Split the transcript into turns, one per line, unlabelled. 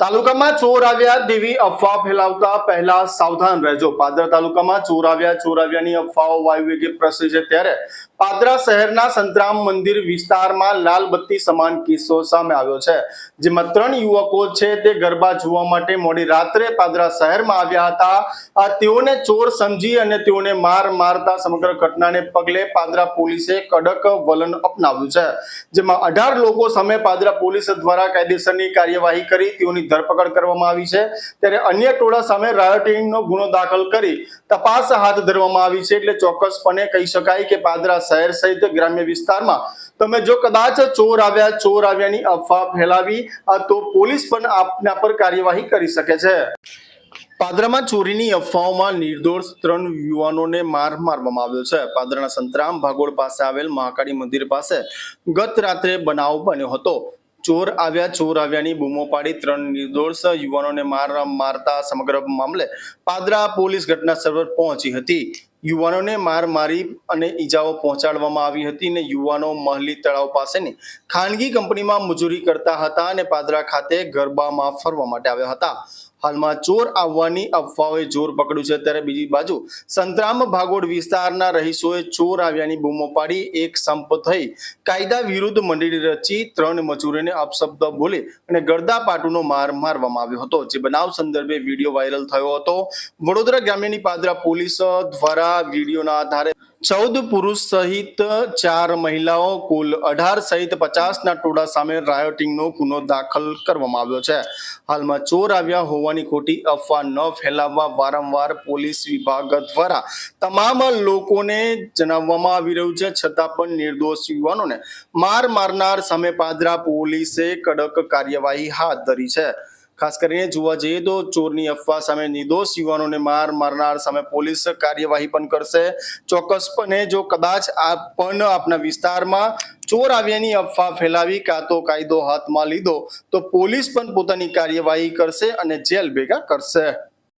તાલુકામાં ચોર આવ્યા દેવી અફવા ફેલાવતા પહેલા સાવધાન રહેજો. પાદરા તાલુકામાં ચોર આવ્યા, ચોર આવ્યાની અફવાઓ વાયુવેગે પ્રસરી છે ત્યારે પાદરા શહેરના સંતરામ મંદિર વિસ્તારમાં લાલબત્તી સમાન કિસ્સો સામે આવ્યો છે, જેમાં ત્રણ યુવકો છે તે ગરબા જોવા માટે મોડી રાત્રે પાદરા શહેરમાં આવ્યા હતા. આ તેઓને ચોર સમજી અને તેઓને માર મારતા સમગ્ર ઘટનાને પગલે પાદરા પોલીસે કડક વલણ અપનાવ્યું છે, જેમાં અઢાર લોકો સામે પાદરા પોલીસ દ્વારા કાયદેસરની કાર્યવાહી કરી તેઓની ધરપકડ કરવામાં આવી છે. ત્યારે અન્ય ટોળા સામે રાયોટિંગનો ગુનો દાખલ કરી તપાસ હાથ ધરવામાં આવી છે. એટલે ચોક્કસપણે કહી શકાય કે પાદરા શહેર સહિત ગ્રામ્ય વિસ્તારમાં તમે જો કદાચ ચોર આવ્યા, ચોર આવ્યાની અફવા ફેલાવી તો પોલીસ પણ આપના પર કાર્યવાહી કરી શકે છે. પાદરામાં ચોરીની અફવાઓમાં નિર્દોષ ત્રણ યુવાનોને માર મારવામાં આવ્યો છે. પાદરાના સંતરામ ભાગોળ પાસે આવેલ મહાકાળી મંદિર પાસે ગત રાત્રે બનાવ બન્યો હતો. ચોર આવ્યા, ચોર આવ્યાની બૂમો પાડી ત્રણ નિર્દોષ યુવાનોને માર મારતા સમગ્ર મામલે પાદરા પોલીસ ઘટના સ્થળ પહોંચી હતી. યુવાનોને માર મારી અને ઈજાઓ પહોંચાડવામાં આવી હતી અને યુવાનો મહલી તળાવ પાસેની ખાનગી કંપનીમાં મજૂરી કરતા હતા અને પાદરા ખાતે ગરબામાં ફરવા માટે આવ્યા હતા. હાલમાં ચોર આવવાની અફવાઓએ જોર પકડ્યું છે. ત્યારે બીજી બાજુ સંતરામ ભાગોળ વિસ્તારના રહીશોએ ચોર આવ્યાની બૂમો પાડી. એક સંપ થઈ કાયદા વિરુદ્ધ મંડળી રચી ત્રણ મજૂરોને અપશબ્દ બોલી અને ગરદા પાટુનો માર મારવામાં આવ્યો હતો. જે બનાવ સંદર્ભે વીડિયો વાયરલ થયો હતો. વડોદરા ગ્રામ્યની પાદરા પોલીસ દ્વારા વિડીયોના આધારે ચૌદ પુરુષ સહિત ચાર મહિલાઓ કુલ અઢાર સહિત પચાસના ટોળા સામે રાયોટિંગનો ગુનો દાખલ કરવામાં આવ્યો છે. હાલમાં ચોર આવ્યા હોવાની ખોટી અફવા ન ફેલાવવા વારંવાર પોલીસ વિભાગ દ્વારા તમામ લોકોને જણાવવામાં આવી રહ્યું છે. છતાં પણ નિર્દોષ યુવાનોને માર મારનાર સામે પાદરા પોલીસે કડક કાર્યવાહી હાથ ધરી છે. ખાસ કરીને જોવા જઈએ તો ચોરની અફવા સામે નિર્દોષ યુવાનોને માર મારનાર સામે પોલીસ કાર્યવાહી પણ કરશે. ચોક્કસપણે જો કદાચ આપ પણ આપના વિસ્તારમાં ચોર આવ્યાની અફવા ફેલાવી કાં તો કાયદો હાથમાં લીધો, તો પોલીસ પણ પોતાની કાર્યવાહી કરશે અને જેલ ભેગા કરશે.